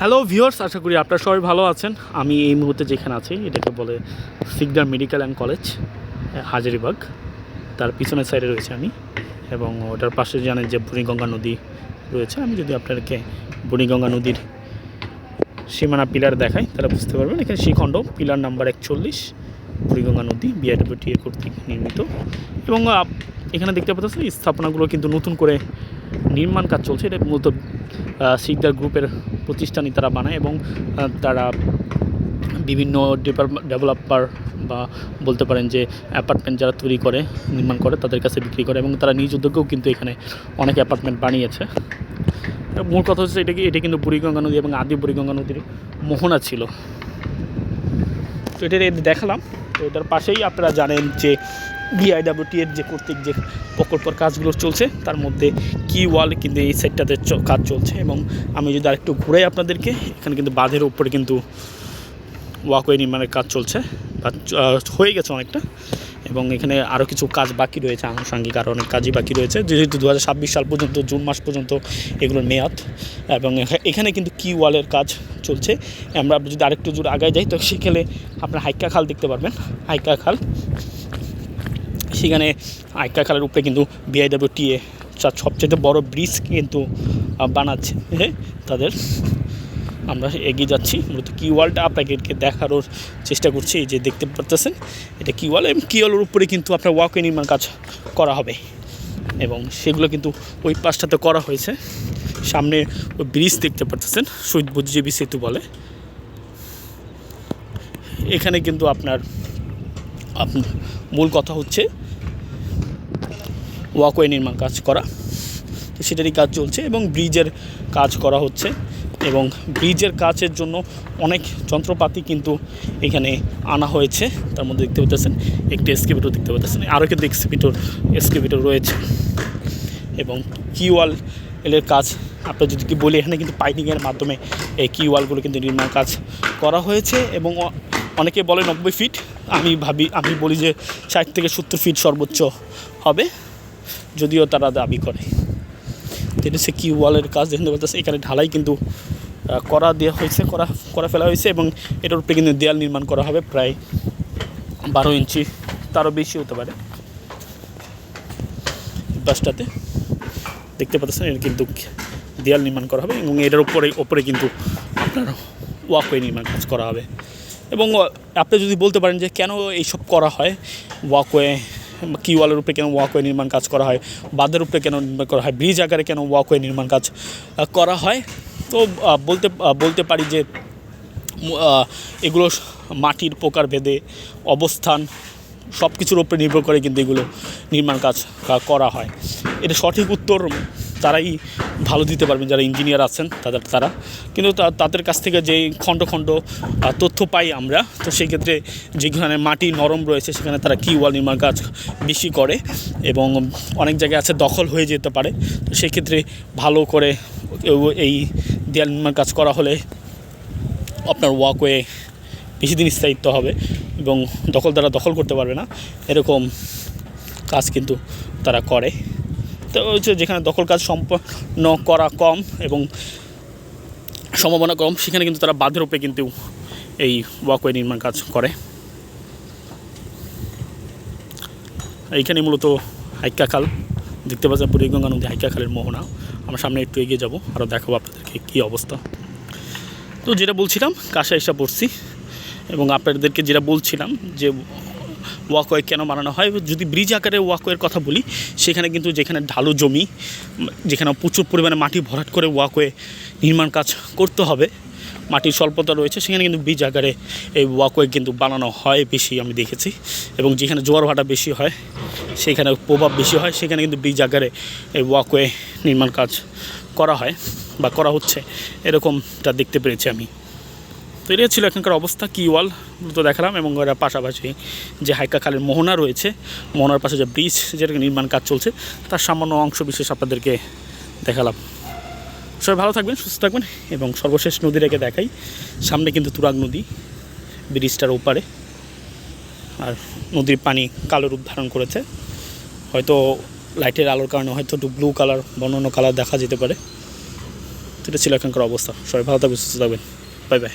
Hello viewers আশা করি আপনারা সবাই ভালো আছেন। আমি এই মুহূর্তে যেখানে আছি, এটাকে বলে Sikdar medical and college Hazaribagh. তার পিছনের সাইডে রয়েছে আমি, এবং ওটার পাশে জানেন যে বুড়িগঙ্গা নদী রয়েছে। আমি যদি আপনাদেরকে বুড়িগঙ্গা নদীর সীমানা পিলার দেখাই, তাহলে বুঝতে পারবেন। এখানে শ্রীখণ্ড পিলার নাম্বার একচল্লিশ। বুড়িগঙ্গা নদী বিআইডব্লিউটি কর্তৃক নির্মিত। এবং এখানে দেখতে পাচ্ছেন স্থাপনাগুলো কিন্তু নতুন করে নির্মাণ কাজ চলছে। এটা মূলত শিকদার গ্রুপের প্রতিষ্ঠানই তারা বানায় এবং তারা বিভিন্ন ডেভেলপার বা বলতে পারেন যে অ্যাপার্টমেন্ট যারা তৈরি করে, নির্মাণ করে, তাদের কাছে বিক্রি করে এবং তারা নিজ উদ্যোগেও কিন্তু এখানে অনেক অ্যাপার্টমেন্ট বানিয়েছে। মূল কথা হচ্ছে এটা কি, এটা কিন্তু বুড়িগঙ্গা নদী এবং আদি বুড়িগঙ্গা নদীর মোহনা ছিল। তো এটা দেখালাম। তো এটার পাশেই আপনারা জানেন যে ডিআইডাব্লিউটি এর যে কর্তৃক যে প্রকল্পের কাজগুলো চলছে, তার মধ্যে কি ওয়াল কিন্তু এই সাইডটাতে কাজ চলছে এবং আমি যদি আরেকটু ঘুরাই আপনাদেরকে, এখানে কিন্তু বাঁধের উপরে কিন্তু ওয়াকওয়ে নির্মাণের কাজ চলছে। বা হয়ে গেছে অনেকটা। এবং এখানে আরও কিছু কাজ বাকি রয়েছে আনুষঙ্গিক আরও অনেক কাজই বাকি রয়েছে। যেহেতু দু হাজার ছাব্বিশ সাল পর্যন্ত, জুন মাস পর্যন্ত এগুলোর মেয়াদ, এবং এখা- এখানে কিন্তু কি ওয়ালের কাজ চলছে। আমরা যদি আরেকটু জোর আগায় যাই, তো সেখানে আপনার হাইকা খাল দেখতে পারবেন। হাইকা খাল। সেখানে হাইকা খালের উপরে কিন্তু বিআইডব্লিউটিএ সবচেয়ে বড় ব্রিজ কিন্তু বানাচ্ছে হ্যাঁ তাদের। আমরা এগিয়ে যাচ্ছি। মূলত কি ওয়ালটা আপনাকে দেখানোর চেষ্টা করছি যে দেখতে পাচ্ছেন এটা কি ওয়াল এবং কি ওয়ালের উপরে কিন্তু আপনার ওয়াকওয়ে নির্মাণ কাজ করা হবে। এবং সেগুলো কিন্তু ওই পাশটাতে করা হয়েছে। সামনে ওই ব্রিজ দেখতে পাচ্ছেন শহীদ বুদ্ধিজীবী সেতু বলে। এখানে কিন্তু আপনার আপ- মূল কথা হচ্ছে ওয়াকওয়ে নির্মাণ কাজ করা। সেটারই কাজ চলছে এবং ব্রিজের কাজ করা হচ্ছে। এবং ব্রিজের কাজের জন্য অনেক যন্ত্রপাতি কিন্তু এখানে আনা হয়েছে। তার মধ্যে দেখতে পাচ্ছেন একটি এসকিপিটর দেখতে পাচ্ছেন আরও কিন্তু এক্সকিপিটর এসকিপিটর রয়েছে। এবং কি ওয়াল এর কাজ আপনার যদি কি বলি, এখানে কিন্তু পাইপিংয়ের মাধ্যমে এই কিওয়ালগুলো কিন্তু নির্মাণ কাজ করা হয়েছে এবং অনেকে বলে নব্বই ফিট আমি ভাবি, আমি বলি যে ষাট থেকে সত্তর ফিট সর্বোচ্চ হবে, যদিও তারা দাবি করে। এটা হচ্ছে কি ওয়ালের কাজ দেখতে পাচ্ছেন এখানে ঢালাই কিন্তু করা দেওয়া হয়েছে, করা করা ফেলা হয়েছে এবং এটার উপরে কিন্তু দেয়াল নির্মাণ করা হবে প্রায় বারো ইঞ্চি, তারও বেশি হতে পারে। বাসটাতে দেখতে পাচ্ছেন এটা কিন্তু দেয়াল নির্মাণ করা হবে এবং এটার উপরে ওপরে কিন্তু আপনার ওয়াকওয়ে নির্মাণ কাজ করা হবে। এবং আপনি যদি বলতে পারেন যে কেন এইসব করা হয় ওয়াকওয়ে কি ওয়ালের উপরে কেন ওয়াকওয়ে নির্মাণ কাজ করা হয়? বাঁধের উপরে কেন নির্মাণ করা হয়? ব্রিজ আকারে কেন ওয়াকওয়ে নির্মাণ কাজ করা হয়? তো বলতে বলতে পারি যে এগুলো মাটির প্রকার ভেদে অবস্থান সব কিছুর উপরে নির্ভর করে কিন্তু এগুলো নির্মাণ কাজ করা হয়। এটা সঠিক উত্তর তারাই ভালো দিতে পারবেন যারা ইঞ্জিনিয়ার আছেন তাদের, তারা। কিন্তু তাদের কাছ থেকে যে খণ্ড খণ্ড তথ্য পাই আমরা, তো সেই ক্ষেত্রে যেখানে মাটি নরম রয়েছে, সেখানে তারা কি ওয়াল নির্মাণ কাজ বেশি করে এবং অনেক জায়গায় আছে দখল হয়ে যেতে পারে। তো সেই ক্ষেত্রে ভালো করে এই দেয়াল নির্মাণ কাজ করা হলে আপনার ওয়াকওয়ে বেশি দিন স্থায়িত্ব হবে এবং দখলদারা দখল করতে পারবে না। এরকম কাজ কিন্তু তারা করে। হচ্ছে যেখানে দখল কাজ সম্পন্ন করা কম এবং সম্ভাবনা কম, সেখানে কিন্তু তারা বাঁধের উপরে কিন্তু এই ওয়াকওয়ে নির্মাণ কাজ করে। এইখানে মূলত হাইকা খাল দেখতে পাচ্ছেন বুড়িগঙ্গা নদী হাইকা খালের মোহনা। আমরা সামনে একটু এগিয়ে যাব আরও দেখাবো আপনাদেরকে কী অবস্থা। তো যেটা বলছিলাম কাশা এসে পড়ছি এবং আপনাদেরকে যেটা বলছিলাম যে ওয়াকওয়ে কেন বানানো হয়? যদি ব্রিজ আকারে ওয়াকওয়ের কথা বলি, সেখানে কিন্তু যেখানে ঢালু জমি, যেখানে প্রচুর পরিমাণে মাটি ভরাট করে ওয়াকওয়ে নির্মাণ কাজ করতে হবে, মাটির স্বল্পতা রয়েছে, সেখানে কিন্তু ব্রিজ আকারে এই ওয়াকওয়ে কিন্তু বানানো হয় বেশি আমি দেখেছি। এবং যেখানে জোয়ার ভাটা বেশি হয়, সেখানে প্রভাব বেশি হয়, সেখানে কিন্তু ব্রিজ আকারে এই ওয়াকওয়ে নির্মাণ কাজ করা হয় বা করা হচ্ছে। এরকমটা দেখতে পেরেছি আমি। তো এটা ছিল এখানকার অবস্থা কি ওয়াল তো দেখালাম এবং এর পাশাপাশি যে হাইকা খালের মোহনা রয়েছে, মোহনার পাশে যে ব্রিজ যেটা নির্মাণ কাজ চলছে, তার সামান্য অংশ বিশেষ আপনাদেরকে দেখালাম। সবাই ভালো থাকবেন, সুস্থ থাকবেন এবং সর্বশেষ নদী রেখে দেখাই, সামনে কিন্তু তুরাগ নদী, ব্রিজটার ওপারে। আর নদীর পানি কালো রূপ ধারণ করেছে। হয়তো লাইটের আলোর কারণে হয়তো একটু ব্লু কালার বা অন্য কালার দেখা যেতে পারে। এটা ছিল এখানকার অবস্থা। সবাই ভালো থাকবেন, সুস্থ থাকবেন। Bye bye